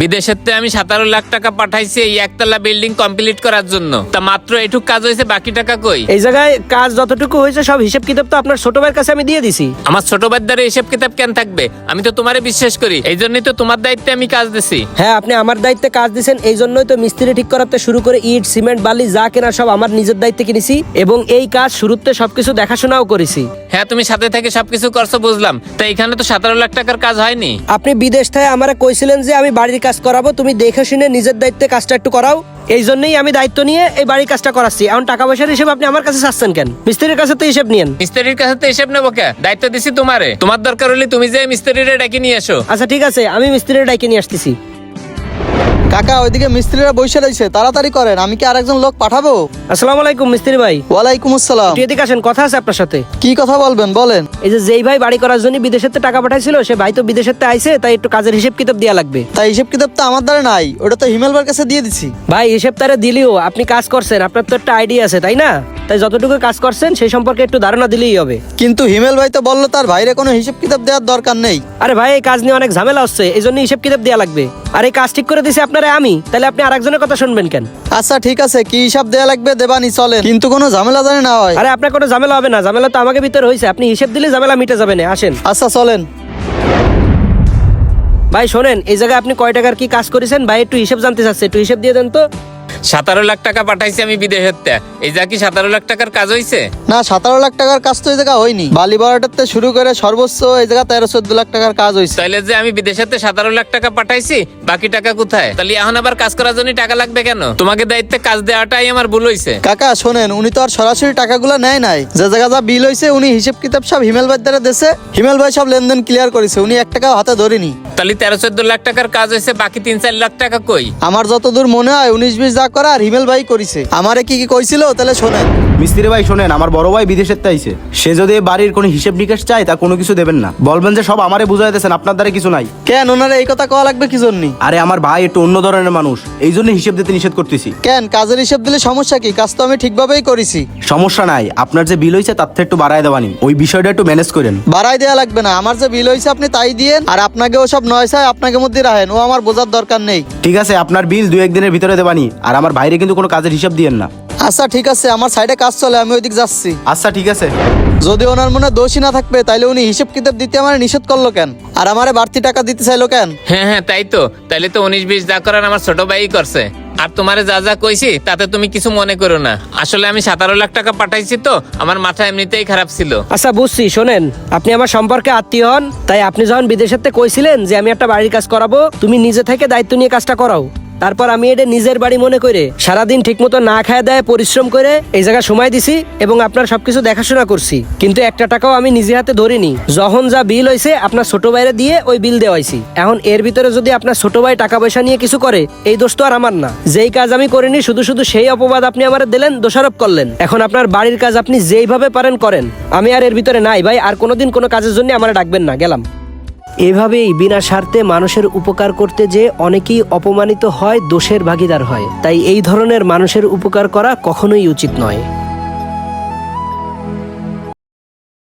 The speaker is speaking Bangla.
বিদেশের তে আমি সতেরো লাখ টাকা পাঠাইছি এই একতলা বিল্ডিং কমপ্লিট করার জন্য। তা মাত্র এটুক কাজ হয়েছে বাকি টাকা কই? এই জায়গায় কাজ যতটুকু হয়েছে সব হিসেব কিতাব তো আপনার ছোট ভাইয়ের কাছে আমি দিয়ে দিছি। আমার ছোট বাদ্দারে হিসেব কিতাব কেন থাকবে? আমি তো তোমারে বিশ্বাস করি এই জন্যই তো তোমার দায়িত্বে আমি কাজ দিছি। হ্যাঁ আপনি আমার দায়িত্বে কাজ দিয়েছেন এই জন্যই তো মিস্ত্রি ঠিক করাতে শুরু করে ইট সিমেন্ট বালি যা কেনা সব আমার নিজের দায়িত্বে কিনেছি এবং এই কাজ শুরুতে সবকিছু দেখাশোনাও করেছি। হ্যাঁ তুমি সাথে থেকে সবকিছু করছ বুঝলাম। তা এখানে তো সতেরো লাখ টাকার কাজ হয়নি। আপনি বিদেশ থেকে আমারে কইছিলেন যে আমি বাড়ির কাজ করাবো তুমি দেখে শুনে নিজের দায়িত্বে কাজটা একটু করাও। এই জন্যই আমি দায়িত্ব নিয়ে এই বাড়ির কাজটা করাচ্ছি। এখন টাকা পয়সার হিসেবে আপনি আমার কাছে চাচ্ছেন কেন? মিস্ত্রির কাছে তো হিসেব নিয়েন। মিস্ত্রির কাছে তো হিসেব নেব কে? দায়িত্ব দিছি তোমারে। তোমার দরকার হলে তুমি যে মিস্ত্রিরে ডেকে নিয়ে এসো। আচ্ছা ঠিক আছে আমি মিস্ত্রির ডাইকে নিয়ে আসতেছি। কাকা ওইদিকে মিস্ত্রিরা বসে রয়েছে তাড়াতাড়ি করেন আমি কি আরেকজন লোক পাঠাবো? আসসালামু আলাইকুম মিস্ত্রি ভাই। ওয়ালাইকুম আসসালাম। একটু এদিকে আসেন কথা আছে আপনার সাথে। কি কথা বলবেন বলেন। এই যে যেই ভাই বাড়ি করার জন্য বিদেশের থেকে টাকা পাঠাইছিল সে ভাই তো বিদেশের থেকে আইছে তাই একটু কাজের হিসেব কিতাব দেওয়া লাগবে। তাই হিসেব কিতাব তো আমার দ্বারা নাই ওটা তো হিমেল ভাইয়ের কাছে দিয়ে দিছি। ভাই হিসেব তারে দিলেও আপনি কাজ করছেন আপনার তো একটা আইডিয়া আছে তাই না? তাই যতটুকু কাজ করছেন সেই সম্পর্কে একটু ধারণা দিলেই হবে। কিন্তু হিমেল ভাই তো বলল তার ভাইরে কোনো হিসেব কিতাব দেওয়ার দরকার নেই। আরে ভাই এই কাজ নিয়ে অনেক ঝামেলা হচ্ছে এই জন্য হিসেব কিতাব দেওয়া লাগবে। আর এই কাজ ঠিক করে দিছি আপনারা আমি তাহলে আপনি আরেকজনের কথা শুনবেন কেন? আচ্ছা ঠিক আছে কি হিসাব দেওয়া লাগবে দেবানি চলেন। কিন্তু কোনো ঝামেলা জানে না হয়। আরে আপনার কোনো ঝামেলা হবে না ঝামেলা তো আমাকে ভিতরে হয়েছে আপনি হিসেব দিলে ঝামেলা মিটে যাবে না আসেন। আচ্ছা চলেন। ভাই শোনেন এই জায়গায় আপনি কয় টাকার কি কাজ করেছেন? ভাই একটু হিসেব জানতে চাচ্ছে একটু হিসেব দিয়ে দেন তো। সতেরো লাখ টাকা পাঠাইছি আমি বিদেশের তে। এই যা কি সতেরো লাখ টাকার কাজ হয়েছে না সতেরো লাখ টাকার কাজ তো এই জায়গা হয়নি। বালি বারোটাতে শুরু করে সর্বোচ্চ এই জায়গা তেরো চোদ্দ লাখ টাকার কাজ হয়েছে তাইলে যে আমি বিদেশের তে সতেরো লাখ টাকা পাঠাইছি বাকি টাকা কোথায়? তাহলে এখন আবার কাজ করার জন্য টাকা লাগবে কেন? তোমাকে দায়িত্বে কাজ দেওয়াটাই আমার ভুল হয়েছে কাকা শোনেন উনি তো আর সরাসরি টাকাগুলো নেয় নাই। যে জায়গা যা বিল হয়েছে উনি হিসেব কিতাব সব হিমেল ভাই দ্বারা দেশে হিমেল ভাই সব লেনদেন ক্লিয়ার করেছে উনি এক টাকাও হাতে ধরেনি। তাহলে তেরো চোদ্দ লাখ টাকার কাজ হয়েছে বাকি তিন চার লাখ টাকা কই? আমার যতদূর মনে হয় উনিশ বিশ যা করা আর হিমেল ভাই করেছে। আমারে কি কি কইছিল তাহলে শোনেন। মিস্ত্রি ভাই শোনেন আমার বড় ভাই বিদেশের তাইছে সে যদি এই বাড়ির কোনো হিসেব নিকেশ চায় তা কোনো কিছু দেবেন না। বলবেন যে সব আমারে বুঝাই দিয়েছেন আপনার দ্বারা কিছু নাই। কেন? ওনারা এই কথা কওয়া লাগবে কি জন্য? আরে আমার ভাই একটু অন্য ধরনের মানুষ। এই জন্য হিসেব দিতে নিষেধ করতেছি। কেন? কাজের হিসেব দিলে সমস্যা কি? কাজ তো আমি ঠিকভাবেই করেছি। সমস্যা নাই আপনার যে বিল হয়েছে তার থেকে একটু বাড়ায় দেওয়ানি। ওই বিষয়টা একটু ম্যানেজ করেন। বাড়াই দেওয়া লাগবে না। আমার যে বিল হয়েছে আপনি তাই দিয়েন আর আপনাকে ওসব নয় চাই আপনাকে মধ্যে রাখেন। ও আমার বোঝার দরকার নেই। ঠিক আছে আপনার বিল দু একদিনের ভিতরে দেবানি আর আমার ভাইরে কিন্তু কোনো কাজের হিসাব দিয়েন না। আচ্ছা ঠিক আছে আমার সাইডে কাজ চলে আমি ওইদিক যাচ্ছি। আচ্ছা ঠিক আছে। যদি ওনার মনে দোষী না থাকবে তাইলে উনি হিসেব কিতাব দিতে আমার নিষেধ করল কেন? আর আমারে বাড়তি টাকা দিতে চাইলো কেন? হ্যাঁ হ্যাঁ তাই তো। তাইলে তো উনিশ বিশ যা করার আমার ছোট ভাই করছে। আর তোমারে যা যা কইছি তাতে তুমি কিছু মনে করো না। আসলে আমি সতেরো লাখ টাকা পাঠাইছি তো আমার মাথা এমনিতেই খারাপ ছিল। আচ্ছা বুঝছি শোনেন আপনি আমার সম্পর্কে আত্মীয় হন তাই আপনি যখন বিদেশের কইছিলেন যে আমি একটা বাড়ির কাজ করাবো তুমি নিজে থেকে দায়িত্ব নিয়ে কাজটা করাও। তারপর আমি এটা নিজের বাড়ি মনে করে সারাদিন ঠিকমতো না খায় দেয়, পরিশ্রম করে এই জায়গা সময় দিছি এবং আপনার সবকিছু দেখাশোনা করছি। কিন্তু একটা টাকাও আমি নিজে হাতে ধরিনি। যখন যা বিল হয়েছে আপনার ছোট ভাইরে দিয়ে ওই বিল দেওয়াইছি। এখন এর ভিতরে যদি আপনার ছোট ভাই টাকা পয়সা নিয়ে কিছু করে, এই দোষ তো আর আমার না। যেই কাজ আমি করিনি, শুধু শুধু সেই অপবাদ আপনি আমার দিলেন, দোষারোপ করলেন। এখন আপনার বাড়ির কাজ আপনি যেইভাবে পারেন করেন। আমি আর এর ভিতরে নাই ভাই, আর কোনোদিন কোনো কাজের জন্য আমার ডাকবেন না, গেলাম। এভাবেই বিনা স্বার্থে মানুষের উপকার করতে যে অনেকেই অপমানিত হয়, দোষের ভাগিদার হয়। তাই এই ধরনের মানুষের উপকার করা কখনোই উচিত নয়।